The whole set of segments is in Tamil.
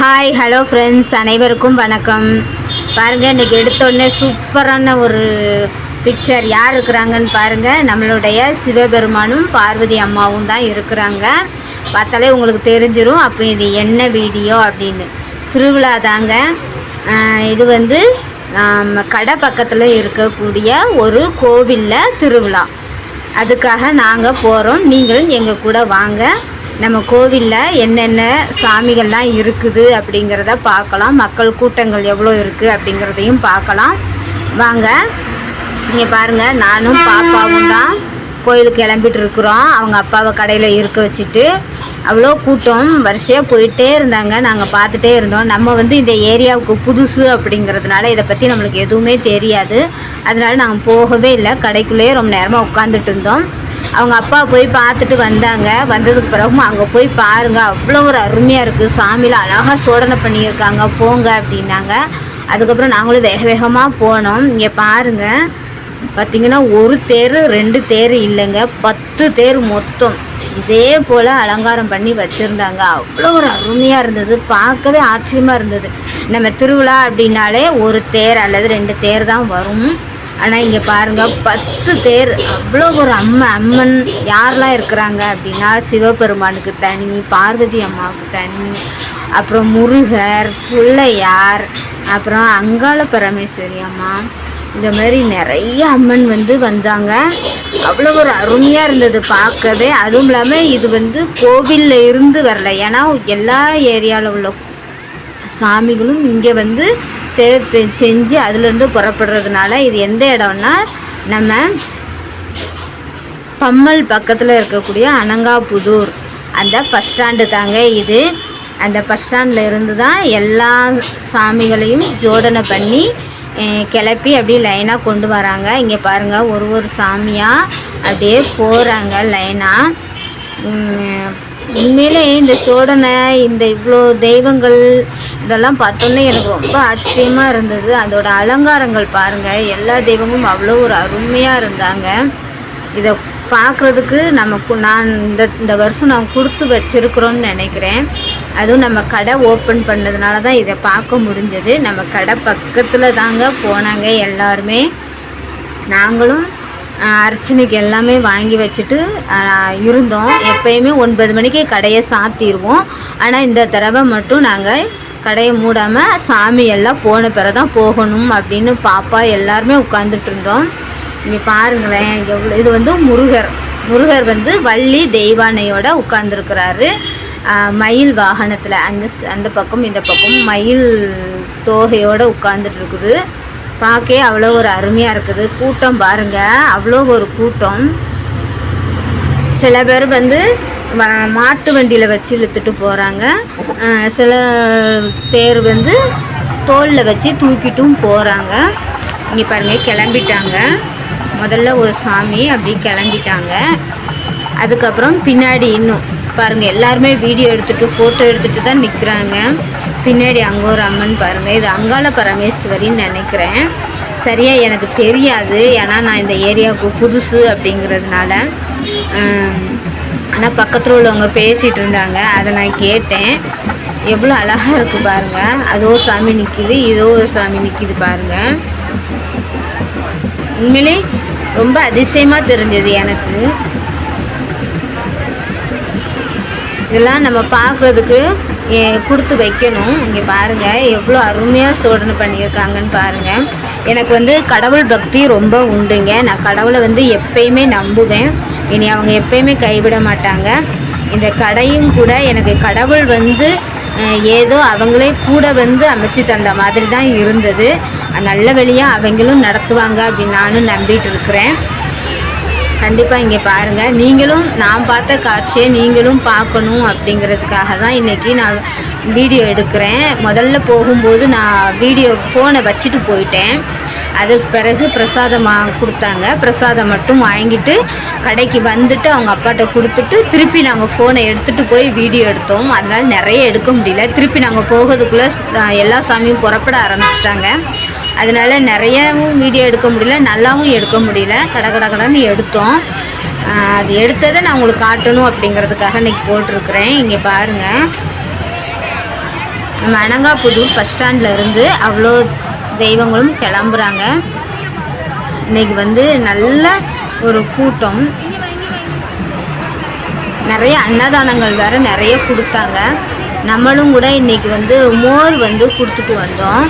ஹாய் ஹலோ ஃப்ரெண்ட்ஸ் அனைவருக்கும் வணக்கம். பாருங்கள் இன்றைக்கி எடுத்தோடனே சூப்பரான ஒரு பிக்சர் யார் இருக்கிறாங்கன்னு பாருங்கள் நம்மளுடைய சிவபெருமானும் பார்வதி அம்மாவும் தான் இருக்கிறாங்க. பார்த்தாலே உங்களுக்கு தெரிஞ்சிடும் அப்போ இது என்ன வீடியோ அப்படின்னு. திருவிழா தாங்க. இது வந்து கடை பக்கத்தில் இருக்கக்கூடிய ஒரு கோவிலில் திருவிழா. அதுக்காக நாங்கள் போகிறோம் நீங்களும் எங்கள் கூட வாங்க. நம்ம கோவிலில் என்னென்ன சாமிகள்லாம் இருக்குது அப்படிங்கிறத பார்க்கலாம். மக்கள் கூட்டங்கள் எவ்வளோ இருக்குது அப்படிங்கிறதையும் பார்க்கலாம். வாங்க நீங்கள் பாருங்கள் நானும் பாப்பாவும் தான் கோயிலுக்கு கிளம்பிட்டு இருக்கிறோம். அவங்க அப்பாவை கடையில் இருக்க வச்சுட்டு அவ்வளோ கூட்டம் வரிசையாக போயிட்டே இருந்தாங்க. நாங்கள் பார்த்துட்டே இருந்தோம். நம்ம வந்து இந்த ஏரியாவுக்கு புதுசு அப்படிங்கிறதுனால இதை பற்றி நம்மளுக்கு எதுவுமே தெரியாது. அதனால நாங்கள் போகவே இல்லை. கடைக்குள்ளேயே ரொம்ப நேரமாக உட்காந்துட்டு இருந்தோம். அவங்க அப்பா போய் பார்த்துட்டு வந்தாங்க. வந்ததுக்கு பிறகும் அங்கே போய் பாருங்க அவ்வளோ ஒரு அருமையாக இருக்குது சாமியில் அழகாக சோதனை பண்ணியிருக்காங்க போங்க அப்படின்னாங்க. அதுக்கப்புறம் நாங்களும் வேக வேகமாக போனோம். இங்கே பாருங்கள் பார்த்தீங்கன்னா ஒரு தேர் ரெண்டு தேர் இல்லைங்க. பத்து தேர் மொத்தம். இதே போல் அலங்காரம் பண்ணி வச்சுருந்தாங்க. அவ்வளோ ஒரு அருமையாக இருந்தது. பார்க்கவே ஆச்சரியமாக இருந்தது. நம்ம திருவிழா அப்படின்னாலே ஒரு தேர் அல்லது ரெண்டு தேர் தான் வரும். ஆனால் இங்கே பாருங்கள் பத்து தேர் அவ்வளோ ஒரு அம்மன் அம்மன் யாரெல்லாம் இருக்கிறாங்க அப்படின்னா சிவபெருமானுக்கு தனி பார்வதி அம்மாவுக்கு தனி அப்புறம் முருகர் பிள்ளையார் அப்புறம் அங்காள பரமேஸ்வரி அம்மா. இந்த மாதிரி நிறைய அம்மன் வந்து வந்தாங்க. அவ்வளோ ஒரு அருமையாக இருந்தது பார்க்கவே. அதுவும் இல்லாமல் இது வந்து கோவிலில் இருந்து வரல. ஏன்னா எல்லா ஏரியாவில் உள்ள சாமிகளும் இங்கே வந்து தேர்த்து செஞ்சு அதுலேருந்து புறப்படுறதுனால இது எந்த இடம்னா நம்ம பம்மல் பக்கத்தில் இருக்கக்கூடிய அனங்காபுதூர். அந்த பஸ் ஸ்டாண்டு தாங்க இது. அந்த பஸ் ஸ்டாண்டில் இருந்து தான் எல்லா சாமிகளையும் ஜோடனை பண்ணி கிளப்பி அப்படியே லைனாக கொண்டு வராங்க. இங்கே பாருங்கள் ஒரு ஒரு சாமியாக அப்படியே போகிறாங்க லைனாக உண்மையிலே இந்த சோடனை இந்த இவ்வளோ தெய்வங்கள் இதெல்லாம் பார்த்தோன்னே எனக்கு ரொம்ப ஆச்சரியமாக இருந்தது. அதோட அலங்காரங்கள் பாருங்கள் எல்லா தெய்வமும் அவ்வளோ ஒரு அருமையாக இருந்தாங்க. இதை பார்க்குறதுக்கு நமக்கு நான் இந்த இந்த வருஷம் நான் கொடுத்து வச்சுருக்குறோன்னு நினைக்கிறேன். அதுவும் நம்ம கடை ஓப்பன் பண்ணதுனால தான் இதை பார்க்க முடிஞ்சது. நம்ம கடை பக்கத்தில் தாங்க போனாங்க எல்லாருமே. நாங்களும் அர்ச்சனைக்கு எல்லாமே வாங்கி வச்சுட்டு இருந்தோம். எப்பயுமே ஒன்பது மணிக்கு கடையை சாத்திடுவோம். ஆனால் இந்த தடவை மட்டும் நாங்கள் கடையை மூடாமல் சாமி எல்லாம் போன பிறகு தான் போகணும் அப்படின்னு பாப்பா எல்லாருமே உட்காந்துட்டு இருந்தோம். இங்கே பாருங்களேன் எவ்வளோ இது வந்து முருகர். முருகர் வந்து வள்ளி தெய்வானையோட உட்காந்துருக்கிறாரு மயில் வாகனத்தில் அந்த அந்த பக்கம் இந்த பக்கம் மயில் தோகையோடு உட்காந்துட்டு இருக்குது. பார்க்கவே அவ்வளோ ஒரு அருமையாக இருக்குது. கூட்டம் பாருங்க அவ்வளோ ஒரு கூட்டம். சில பேர் வந்து வ- மாட்டு வண்டியில் வச்சு இழுத்துட்டு போகிறாங்க சில பேர் வந்து தோலில் வச்சு தூக்கிட்டும் போகிறாங்க இங்கே பாருங்கள் கிளம்பிட்டாங்க. முதல்ல ஒரு சாமி அப்படி கிளம்பிட்டாங்க. அதுக்கப்புறம் பின்னாடி இன்னும் பாருங்கள் எல்லாருமே வீடியோ எடுத்துகிட்டு ஃபோட்டோ எடுத்துகிட்டு தான் நிற்கிறாங்க பின்னாடி அங்கே ஒரு அம்மன் பாருங்கள் இது அங்காள பரமேஸ்வரின்னு நினைக்கிறேன். சரியாக எனக்கு தெரியாது. ஏன்னா நான் இந்த ஏரியாவுக்கு புதுசு அப்படிங்கிறதுனால ஆனால் பக்கத்தில் உள்ளவங்க பேசிகிட்டு இருந்தாங்க. அதை நான் கேட்டேன். எவ்வளோ அழகாக இருக்குது பாருங்கள் அதோ ஒரு சாமி நிற்கிது இதோ ஒரு சாமி நிற்கிது பாருங்கள் உண்மையிலே ரொம்ப அதிசயமாக தெரிஞ்சது எனக்கு. இதெல்லாம் நம்ம பார்க்குறதுக்கு கொடுத்து வைக்கணும். இங்கே பாருங்கள் எவ்வளோ அருமையாக சோதனை பண்ணியிருக்காங்கன்னு பாருங்கள் எனக்கு வந்து கடவுள் பக்தி ரொம்ப உண்டுங்க. நான் கடவுளை வந்து எப்பயுமே நம்புவேன். இனி அவங்க எப்பயுமே கைவிட மாட்டாங்க. இந்த கடையும் கூட எனக்கு கடவுள் வந்து ஏதோ அவங்களே கூட வந்து அமைச்சு தந்த மாதிரி தான் இருந்தது. நல்ல வழியாக அவங்களும் நடத்துவாங்க அப்படின்னு நானும் நம்பிட்டு இருக்கிறேன். கண்டிப்பாக இங்கே பாருங்கள் நீங்களும் நான் பார்த்த காட்சியை நீங்களும் பார்க்கணும் அப்படிங்கிறதுக்காக தான் இன்றைக்கி நான் வீடியோ எடுக்கிறேன். முதல்ல போகும்போது நான் வீடியோ ஃபோனை வச்சுட்டு போயிட்டேன். அதுக்கு பிறகு பிரசாதமாக கொடுத்தாங்க. பிரசாதம் மட்டும் வாங்கிட்டு கடைக்கு வந்துட்டு அவங்க அப்பாட்ட கொடுத்துட்டு திருப்பி நாங்கள் ஃபோனை எடுத்துகிட்டு போய் வீடியோ எடுத்தோம். அதனால் நிறைய எடுக்க முடியல. திருப்பி நாங்கள் போகிறதுக்குள்ளே எல்லா சாமியும் புறப்பட ஆரம்பிச்சிட்டாங்க. அதனால் நிறையவும் வீடியோ எடுக்க முடியல நல்லாவும் எடுக்க முடியல. கடை கடை கடன்னு எடுத்தோம். அது எடுத்ததை நான் உங்களுக்கு காட்டணும் அப்படிங்கிறதுக்காக இன்றைக்கி போட்டிருக்கிறேன். இங்கே பாருங்கள் மணங்காப்புதூர் பஸ் ஸ்டாண்டில் இருந்து அவ்வளோ தெய்வங்களும் கிளம்புறாங்க. இன்னைக்கு வந்து நல்ல ஒரு கூட்டம். நிறைய அன்னதானங்கள் வேறு நிறைய கொடுத்தாங்க. நம்மளும் கூட இன்றைக்கி வந்து மோர் வந்து கொடுத்துட்டு வந்தோம்.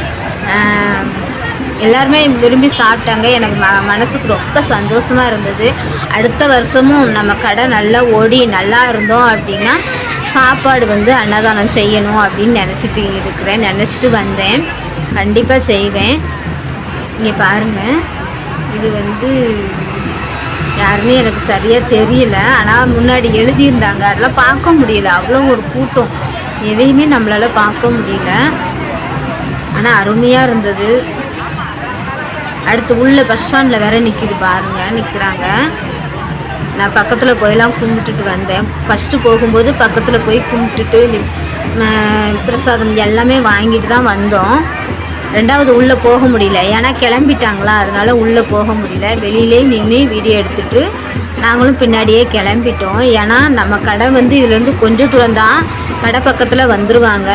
எல்லாருமே விரும்பி சாப்பிட்டாங்க. எனக்கு ம மனசுக்கு ரொம்ப சந்தோஷமாக இருந்தது. அடுத்த வருஷமும் நம்ம கடை நல்லா ஓடி நல்லா இருந்தோம் அப்படின்னா சாப்பாடு வந்து அன்னதானம் செய்யணும் அப்படின்னு நினச்சிட்டு இருக்கிறேன். நினச்சிட்டு வந்தேன். கண்டிப்பாக செய்வேன். இங்கே பாருங்கள் இது வந்து யாருமே எனக்கு சரியாக தெரியல. ஆனால் முன்னாடி எழுதியிருந்தாங்க. அதெல்லாம் பார்க்க முடியல. அவ்வளோ ஒரு கூட்டம். எதையுமே நம்மளால் பார்க்க முடியல. ஆனால் அருமையாக இருந்தது. அடுத்து உள்ள பஸ் ஸ்டாண்டில் வேற நிற்கிது பாருங்க நிற்கிறாங்க நான் பக்கத்தில் போயெல்லாம் கும்பிட்டுட்டு வந்தேன். ஃபஸ்ட்டு போகும்போது பக்கத்தில் போய் கும்பிட்டுட்டு பிரசாதம் எல்லாமே வாங்கிட்டு தான் வந்தோம். ரெண்டாவது உள்ளே போக முடியல. ஏன்னா கிளம்பிட்டாங்களா? அதனால் உள்ளே போக முடியல. வெளியிலே நின்று வீடியோ எடுத்துட்டு நாங்களும் பின்னாடியே கிளம்பிட்டோம். ஏன்னா நம்ம கடை வந்து இதுலேருந்து கொஞ்சம் தூரம் தான் கடை பக்கத்தில் வந்துடுவாங்க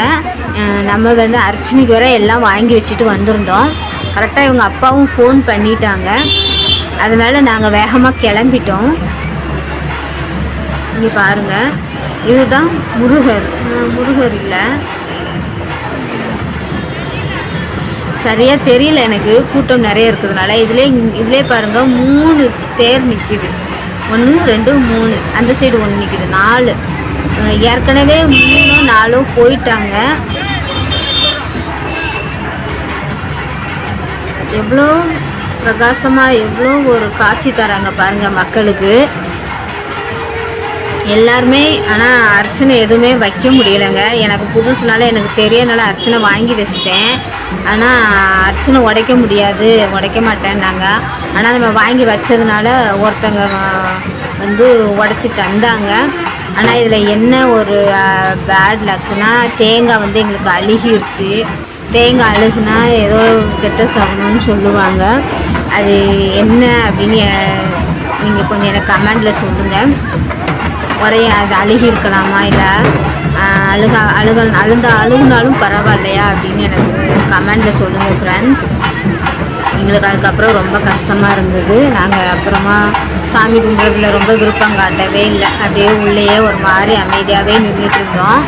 நம்ம வந்து அர்ச்சனைக்கு வர எல்லாம் வாங்கி வச்சுட்டு வந்திருந்தோம். கரெக்டாக இவங்க அப்பாவும் ஃபோன் பண்ணிட்டாங்க. அதனால் நாங்கள் வேகமாக கிளம்பிட்டோம். இங்கே பாருங்கள் இதுதான் முருகர். முருகர் இல்லை. சரியாக தெரியல எனக்கு. கூட்டம் நிறைய இருக்கிறதுனால. இதிலே இதிலே பாருங்கள் மூணு தேர் நிற்கிது ஒன்று ரெண்டு மூணு. அந்த சைடு ஒன்று நிற்கிது நாலு. ஏற்கனவே மூணோ நாலோ போயிட்டாங்க. எவ்வளோ பிரகாசமாக எவ்வளோ ஒரு காட்சி தராங்க பாருங்கள் மக்களுக்கு. எல்லாருமே ஆனால் அர்ச்சனை எதுவுமே வைக்க முடியலைங்க. எனக்கு புதுசுனால எனக்கு தெரியனால அர்ச்சனை வாங்கி வச்சிட்டேன். ஆனால் அர்ச்சனை உடைக்க முடியாது உடைக்க மாட்டேன்னாங்க. ஆனால் நம்ம வாங்கி வச்சதுனால ஒருத்தங்க வந்து உடச்சி தந்தாங்க. ஆனால் இதில் என்ன ஒரு பேட் லக்குனா தேங்காய் வந்து எங்களுக்கு அழுகிருச்சு. தேங்காய் அழுகுனா ஏதோ கெட்ட சகுனம்னு சொல்லுவாங்க. அது என்ன அப்படின்னு நீங்கள் கொஞ்சம் எனக்கு கமெண்டில் சொல்லுங்கள் உரைய அது அழுகி இருக்கலாமா இல்லை அழுக அழுக அழுந்த அழுகுனாலும் பரவாயில்லையா அப்படின்னு எனக்கு கமெண்டில் சொல்லுங்கள் ஃப்ரெண்ட்ஸ் எங்களுக்கு அதுக்கப்புறம் ரொம்ப கஷ்டமாக இருந்தது. நாங்கள் அப்புறமா சாமி கும்பிட்றதுல ரொம்ப விருப்பம் காட்டவே இல்லை. அப்படியே உள்ளேயே ஒரு மாதிரி அமைதியாகவே நின்றுட்டு இருந்தோம்.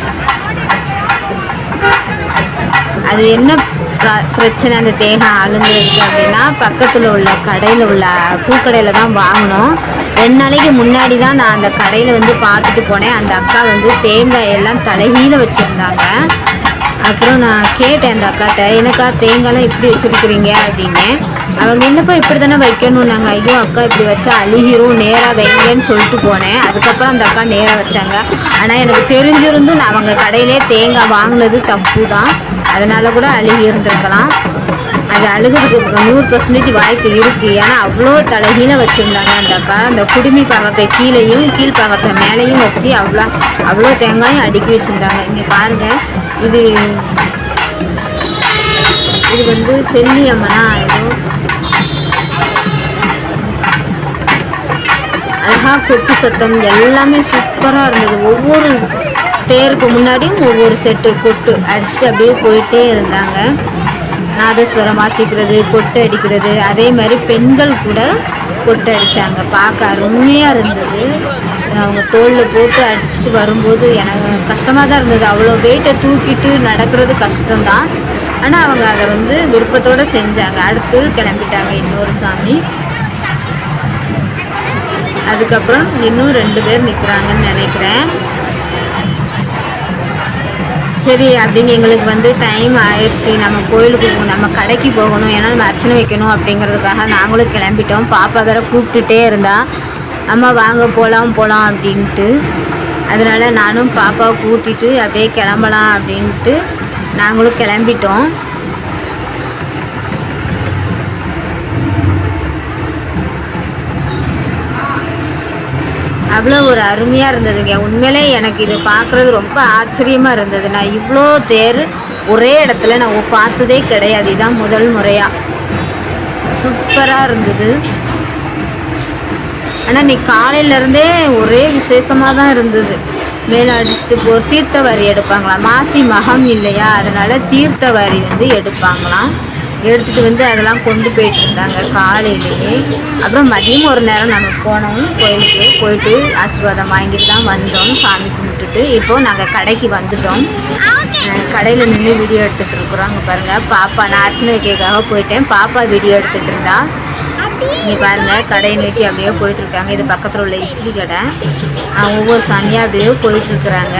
அது என்ன பிரச்சனை? அந்த தேகம் அழுங்குறதுக்கு அப்படின்னா பக்கத்தில் உள்ள கடையில் உள்ள பூக்கடையில் தான் வாங்கினோம் ரெண்டு நாளைக்கு முன்னாடி தான் நான் அந்த கடையில் வந்து பார்த்துட்டு போனேன். அந்த அக்கா வந்து தேங்காய் எல்லாம் தலைகீழ வச்சுருந்தாங்க. அப்புறம் நான் கேட்டேன் அந்த அக்காட்ட எனக்கா தேங்காய்லாம் இப்படி வச்சுருக்கிறீங்க? அப்படின்னு. அவங்க என்னப்பா இப்படி தானே வைக்கணும்னாங்க? ஐயோ அக்கா இப்படி வச்சா அழுகிரும் நேராக வைங்கன்னு சொல்லிட்டு போனேன். அதுக்கப்புறம் அந்த அக்கா நேராக வச்சாங்க. ஆனால் எனக்கு தெரிஞ்சிருந்தும் நான் அவங்க கடையிலே தேங்காய் வாங்கினது தப்பு தான் அதனால் கூட அழுகி இருந்திருக்கலாம். அது அழுகிறதுக்கு நூறு பர்சன்டேஜ் வாய்ப்பு இருக்குது ஏன்னா அவ்வளோ தலைகீழ வச்சுருந்தாங்க அந்த அக்கா. அந்த குடுமி பாகத்தை கீழேயும் கீழ் பாகத்தை மேலேயும் வச்சு அவ்வளோ அவ்வளோ தேங்காயும் அடுக்கி வச்சுருந்தாங்க. இங்கே பாருங்கள் இது இது வந்து செல்லியம்மனா? ஏதோ அழகாக கொட்டு சத்தம் எல்லாமே சூப்பராக இருந்தது. ஒவ்வொரு தேருக்கு முன்னாடியும் ஒவ்வொரு செட்டு கொட்டு அடிச்சுட்டு அப்படியே போயிட்டே இருந்தாங்க. நாதஸ்வரம் வாசிக்கிறது கொட்டு அடிக்கிறது. அதே மாதிரி பெண்கள் கூட கொட்டு அடித்தாங்க பார்க்க அருமையாக இருந்தது. அவங்க தோளில் போட்டு அடிச்சுட்டு வரும்போது எனக்கு கஷ்டமாக தான் இருந்தது. அவ்வளோ வெயிட்டை தூக்கிட்டு நடக்கிறது கஷ்டம்தான். ஆனால் அவங்க அதை வந்து விருப்பத்தோடு செஞ்சாங்க. அடுத்து கிளம்பிட்டாங்க இன்னொரு சாமி. அதுக்கப்புறம் இன்னும் ரெண்டு பேர் நிற்கிறாங்கன்னு நினைக்கிறேன். சரி அப்படின்னு எங்களுக்கு வந்து டைம் ஆயிடுச்சு. நம்ம கோயிலுக்கு போகணும் நம்ம கடைக்கு போகணும். ஏன்னா நம்ம அர்ச்சனை வைக்கணும் அப்படிங்கிறதுக்காக நாங்களும் கிளம்பிட்டோம். பாப்பா வேற கூப்பிட்டுட்டே இருந்தா அம்மா வாங்க போகலாம் போகலாம் அப்படின்ட்டு. அதனால் நானும் பாப்பாவை கூட்டிட்டு அப்படியே கிளம்பலாம் அப்படின்ட்டு நாங்களும் கிளம்பிட்டோம். அவ்வளோ ஒரு அருமையாக இருந்ததுங்க. உண்மையிலே எனக்கு இது பார்க்குறது ரொம்ப ஆச்சரியமாக இருந்தது. நான் இவ்வளோ தேர் ஒரே இடத்துல நான் பார்த்ததே கிடையாது. இதுதான் முதல் முறையாக சூப்பராக இருந்தது. ஆனால் நீ காலையிலேருந்தே ஒரே விசேஷமாக தான் இருந்தது. மேலே அடிச்சுட்டு போ தீர்த்தவாரி எடுப்பாங்களாம். மாசி மகம் இல்லையா? அதனால் தீர்த்தவாரி வந்து எடுப்பாங்களாம். எடுத்துகிட்டு வந்து அதெல்லாம் கொண்டு போயிட்டு இருந்தாங்க காலையிலேயே அப்புறம் மதியம் ஒரு நேரம் நம்ம போனோம் கோயிலுக்கு போயிட்டு ஆசீர்வாதம் வாங்கிட்டு தான் வந்தோம் சாமி கும்பிட்டுட்டு. இப்போது நாங்கள் கடைக்கு வந்துட்டோம். கடையில் நின்று வீடியோ எடுத்துகிட்டு இருக்கிறோம் அங்கே பாருங்கள் பாப்பா நான் அர்ச்சனை வைக்கிறதுக்காக போயிட்டேன். பாப்பா வீடியோ எடுத்துகிட்டு இருந்தா. இங்கே பாருங்கள் கடையை நோக்கி அப்படியே போயிட்டுருக்காங்க இது பக்கத்தில் உள்ள இட்லி கடை. ஒவ்வொரு சாமியாக அப்படியே போயிட்டுருக்குறாங்க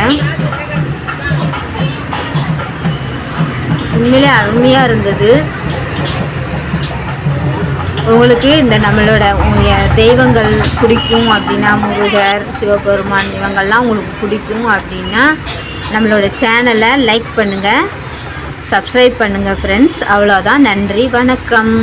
உண்மையிலே அருமையாக இருந்தது. உங்களுக்கு இந்த நம்மளோட தெய்வங்கள் பிடிக்கும் அப்படின்னா முருகர் சிவபெருமான் இவங்கெல்லாம் உங்களுக்கு பிடிக்கும் அப்படின்னா நம்மளோட சேனலை லைக் பண்ணுங்கள் சப்ஸ்கிரைப் பண்ணுங்கள் ஃப்ரெண்ட்ஸ் அவ்வளோதான் நன்றி வணக்கம்.